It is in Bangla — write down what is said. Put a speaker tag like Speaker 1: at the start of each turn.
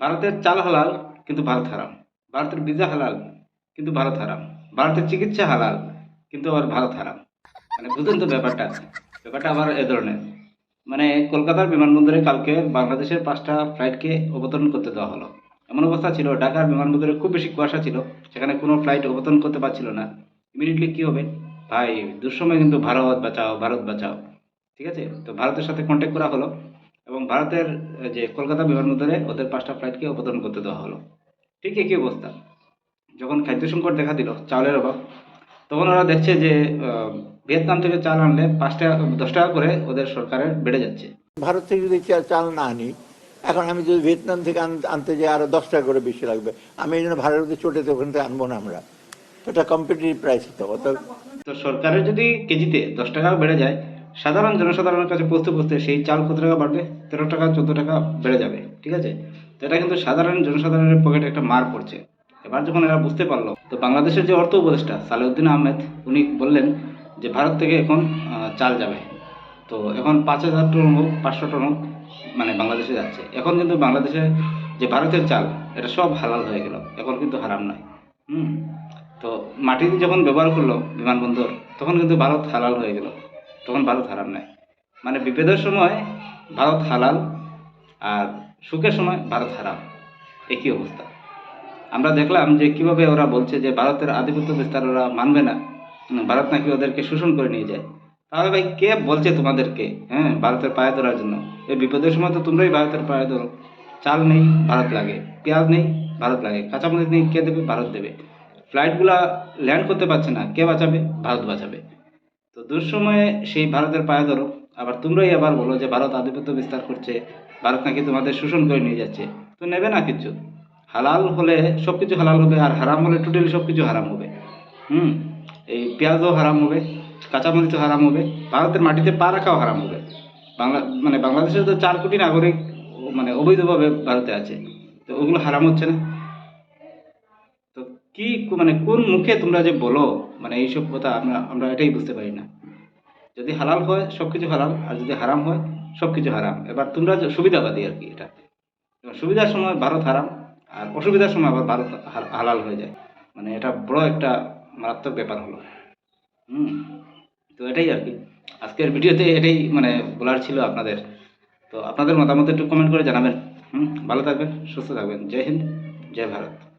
Speaker 1: ভারতের চাল হালাল, কিন্তু ভারত হারাম। ভারতের ভিসা হালাল, কিন্তু ভারত হারাম। ভারতের চিকিৎসা হালাল, কিন্তু আবার ভারত হারাম। মানে বুঝলেন তো ব্যাপারটা? ব্যাপারটা আবার এ ধরনের। মানে কলকাতার বিমানবন্দরে কালকে বাংলাদেশের পাঁচটা ফ্লাইটকে অবতরণ করতে দেওয়া হলো। এমন অবস্থা ছিল, ঢাকার বিমানবন্দরে খুব বেশি কুয়াশা ছিল, সেখানে কোনো ফ্লাইট অবতরণ করতে পারছিল না। ইমিডিয়েটলি কী হবে? ভাই, দুঃসময় কিন্তু ভারত বাঁচাও ভারত বাঁচাও। ঠিক আছে? তো ভারতের সাথে কন্ট্যাক্ট করা হলো। এবং ভারতের যে কলকাতা বিমানবন্দরে ওদের পাঁচটা ফ্লাইটকে অবতরণ করতে দেওয়া হলো। ঠিক একই অবস্থা। যখন খাদ্য সংকট দেখা দিল চালের অভাব তখন ওরা দেখছে যে ভিয়েতনাম থেকে চাল আনলে পাঁচ টাকা দশ টাকা করে ওদের সরকারের বেড়ে যাচ্ছে।
Speaker 2: ভারত থেকে যদি চাল না আনি এখন আমি যদি ভিয়েতনাম থেকে আন- আনতে যাই আরও দশ টাকা করে বেশি লাগবে। আমি এই জন্য ভারতে চটে ওখান থেকে আনব না আমরা। এটা কম্পিটিটিভ প্রাইস হতে তো
Speaker 1: সরকারের যদি কেজিতে দশ টাকা বেড়ে যায় সাধারণ জনসাধারণের কাছে পৌঁছতে পৌঁছতে সেই চাল কত টাকা বাড়বে? তেরো টাকা, চোদ্দ টাকা বেড়ে যাবে, ঠিক আছে? তো এটা কিন্তু সাধারণ জনসাধারণের পকেটে একটা মার পড়ছে। এবার যখন এরা বুঝতে পারল, তো বাংলাদেশের যে অর্থ উপদেষ্টা সালেউদ্দিন আহমেদ, উনি বললেন যে ভারত থেকে এখন চাল যাবে। তো এখন পাঁচ হাজার টন হোক, পাঁচশো টন হোক মানে বাংলাদেশে যাচ্ছে। এখন কিন্তু বাংলাদেশে যে ভারতের চাল, এটা সব হালাল হয়ে গেল। এখন কিন্তু হারাম নয়, হুম? তো মাটি যখন ব্যবহার করল বিমানবন্দর, তখন কিন্তু ভারত হালাল হয়ে গেল। তখন ভারত হারাম নয় মানে বিপদের সময় ভারত হালাল আর সুখের সময় ভারত হারাম। একই অবস্থা। আমরা দেখলাম যে কীভাবে ওরা বলছে যে ভারতের আধিপত্য বিস্তার ওরা মানবে না। ভারত নাকি ওদেরকে শোষণ করে নিয়ে যায়। তাহলে ভাই, কে বলছে তোমাদেরকে হ্যাঁ ভারতের পায়ে ধরার জন্য? এই বিপদের সময় তো তোমরাই ভারতের পায়ে ধরো। চাল নেই, ভারত লাগে। পেঁয়াজ নেই, ভারত লাগে। কাঁচামরিচ নেই, কে দেবে? ভারত দেবে। ফ্লাইটগুলা ল্যান্ড করতে পারছে না। কে বাঁচাবে? ভারত বাঁচাবে। তো দুঃসময়ে সেই ভারতের পায়ে ধরো। আবার তোমরাই আবার বলো যে ভারত আধিপত্য বিস্তার করছে, ভারত নাকি তোমাদের শোষণ করে নিয়ে যাচ্ছে। তো নেবে না কিছু। হালাল হলে সব কিছু হালাল হবে আর হারাম হলে টোটালি সব কিছু হারাম হবে। হুম? এই পেঁয়াজও হারাম হবে, কাঁচামরিচও হারাম হবে, ভারতের মাটিতে পা রাখাও হারাম হবে। বাংলা মানে বাংলাদেশের তো চার কোটি নাগরিক মানে অবৈধভাবে ভারতে আছে। তো ওগুলো হারাম হচ্ছে না। কি মানে কোন মুখে তোমরা যে বলো মানে এইসব কথা আমরা আমরা এটাই বুঝতে পারি না। যদি হালাল হয় সব কিছু হালাল, আর যদি হারাম হয় সব কিছু হারাম। এবার তোমরা সুবিধাবাদী আর কি এটা। সুবিধার সময় ভারত হারাম, আর অসুবিধার সময় আবার ভারত হালাল হয়ে যায়। মানে এটা বড় একটা মারাত্মক ব্যাপার হলো। হুম, তো এটাই আর কি। আজকের ভিডিওতে এটাই মানে বলার ছিল আপনাদের। তো আপনাদের মতামত একটু কমেন্ট করে জানাবেন। হুম, ভালো থাকবেন, সুস্থ থাকবেন। জয় হিন্দ, জয় ভারত।